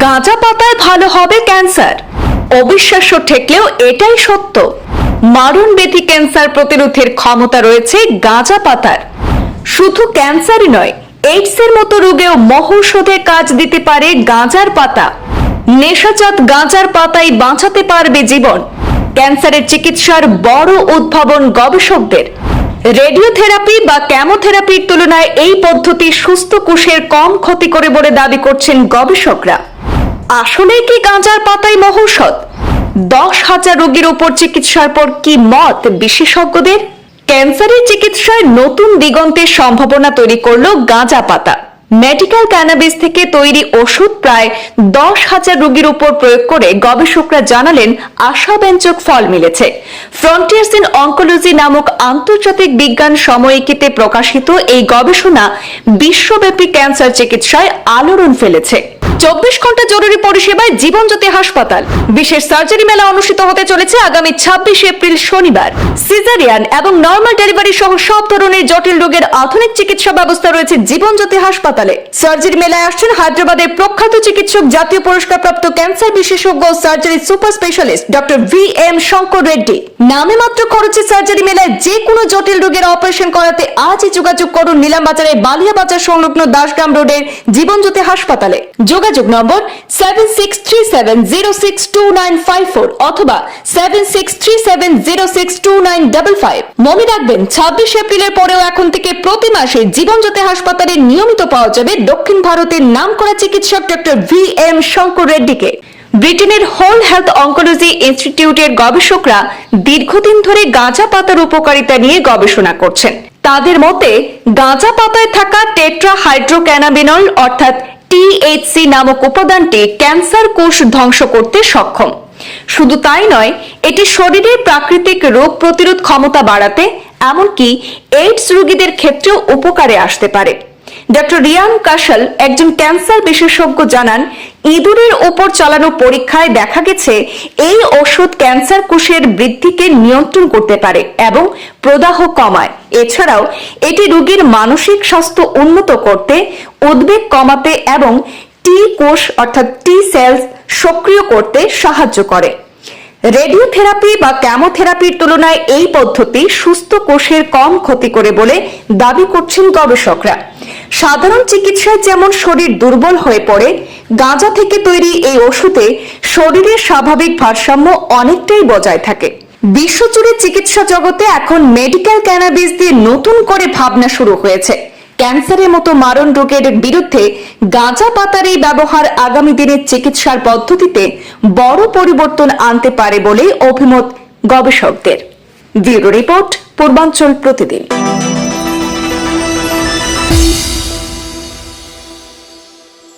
গাঁজা পাতায় ভালো হবে ক্যান্সার। অবিশ্বাস্য ঠেকলেও এটাই সত্য। মারণ ব্যাধি ক্যান্সার প্রতিরোধের ক্ষমতা রয়েছে গাঁজা পাতার। শুধু ক্যান্সারই নয় এইডসের মতো রোগেও মহৌষধে কাজ দিতে পারে গাঁজার পাতা। নেশাজাত গাঁজার পাতাই বাঁচাতে পারবে জীবন। ক্যান্সারের চিকিৎসার বড় উদ্ভাবন গবেষকদের। রেডিওথেরাপি বা ক্যামোথেরাপির তুলনায় এই পদ্ধতি সুস্থ কোষের কম ক্ষতি করে বলে দাবি করছেন গবেষকরা। আসলে কি গাঁজার পাতায় মহৌষধ? দশ হাজার রোগীর ওপর চিকিৎসার পর কি মত বিশেষজ্ঞদের? ক্যান্সারের চিকিৎসায় নতুন দিগন্তের সম্ভাবনা তৈরি করল গাঁজা পাতা। মেডিকেল ক্যানাবিস থেকে তৈরি ওষুধ প্রায় দশ হাজার রোগীর উপর প্রয়োগ করে গবেষকরা জানালেন, আশাব্যঞ্জক ফল মিলেছে। ফ্রন্টিয়ার্স ইন অঙ্কোলজি নামক আন্তর্জাতিক বিজ্ঞান সাময়িকীতে প্রকাশিত এই গবেষণা বিশ্বব্যাপী ক্যান্সার চিকিৎসায় আলোড়ন ফেলেছে। চব্বিশ ঘণ্টা জরুরি পরিষেবায় জীবনজ্যোতি হাসপাতাল। বিশেষ সার্জারি মেলা অনুষ্ঠিত হতে চলেছে আগামী ছাব্বিশ এপ্রিল শনিবার। সিজারিয়ান এবং নর্মাল ডেলিভারি সহ সব ধরনের জটিল রোগের আধুনিক চিকিৎসা ব্যবস্থা রয়েছে জীবনজ্যোতি হাসপাতালে। সার্জারি মেলায় আসছেন হায়দ্রাবাদের প্রখ্যাত চিকিৎসক, জাতীয় পুরস্কারপ্রাপ্ত ক্যান্সার বিশেষজ্ঞ surgery super specialist doctor V M Shankar Reddy. নামে মাত্র খরচে সার্জারি মেলায় যে কোনো জটিল রোগের অপারেশন করাতে আজই যোগাযোগ করুন নিলাম বাজারের বালিয়া বাজার সংলগ্ন দাসগ্রাম রোডের জীবনজ্যোতি হাসপাতালে। যোগাযোগ নম্বর seven six three seven zero six two nine five four অথবা seven six three seven zero six two nine double five মনে রাখবেন, ছাব্বিশ এপ্রিলের পরেও এখন থেকে প্রতি মাসে জীবনজ্যোতি হাসপাতালে নিয়মিত পাওয়া যাবে দক্ষিণ ভারতের নাম করা চিকিৎসক ডক্টর ভি এম শঙ্কর রেড্ডিকে ব্রিটেনের হোল হেলথ অঙ্কোলজি ইনস্টিটিউটের গবেষকরা দীর্ঘদিন ধরে গাঁজা পাতার উপকারিতা নিয়ে গবেষণা করছেন। তাদের মতে, গাঁজা পাতায় থাকা টেট্রা হাইড্রোক্যানাবিনল অর্থাৎ টিএইচসি নামক উপাদানটি ক্যান্সার কোষ ধ্বংস করতে সক্ষম। শুধু তাই নয়, এটি শরীরের প্রাকৃতিক রোগ প্রতিরোধ ক্ষমতা বাড়াতে, এমনকি এইডস রোগীদের ক্ষেত্রেও উপকারে আসতে পারে। ডক্টর রিয়ান কাশল একজন ক্যান্সার বিশেষজ্ঞ জানান, ইঁদুরের ওপর চালানো পরীক্ষায় দেখা গেছে এই ওষুধ ক্যান্সার কোষের বৃদ্ধিকে নিয়ন্ত্রণ করতে পারে এবং প্রদাহ কমায়। এছাড়াও, এটি রোগীর মানসিক স্বাস্থ্য উন্নত করতে, উদ্বেগ কমাতে এবং টি কোষ অর্থাৎ টি সেলস সক্রিয় করতে সাহায্য করে। রেডিওথেরাপি বা ক্যামোথেরাপির তুলনায় এই পদ্ধতি সুস্থ কোষের কম ক্ষতি করে বলে দাবি করছেন গবেষকরা। সাধারণ চিকিৎসায় যেমন শরীর দুর্বল হয়ে পড়ে, গাঁজা থেকে তৈরি এই ওষুধে শরীরের স্বাভাবিক ভারসাম্য অনেকটাই বজায় থাকে। বিশ্বজুড়ে চিকিৎসা জগতে এখন মেডিকেল ক্যানাবিস দিয়ে নতুন করে ভাবনা শুরু হয়েছে। ক্যান্সারের মতো মারণ রোগের বিরুদ্ধে গাঁজা পাতার এই ব্যবহার আগামী দিনের চিকিৎসার পদ্ধতিতে বড় পরিবর্তন আনতে পারে বলে অভিমত গবেষকদের। ব্যুরো রিপোর্ট, পূর্বাঞ্চল প্রতিদিন।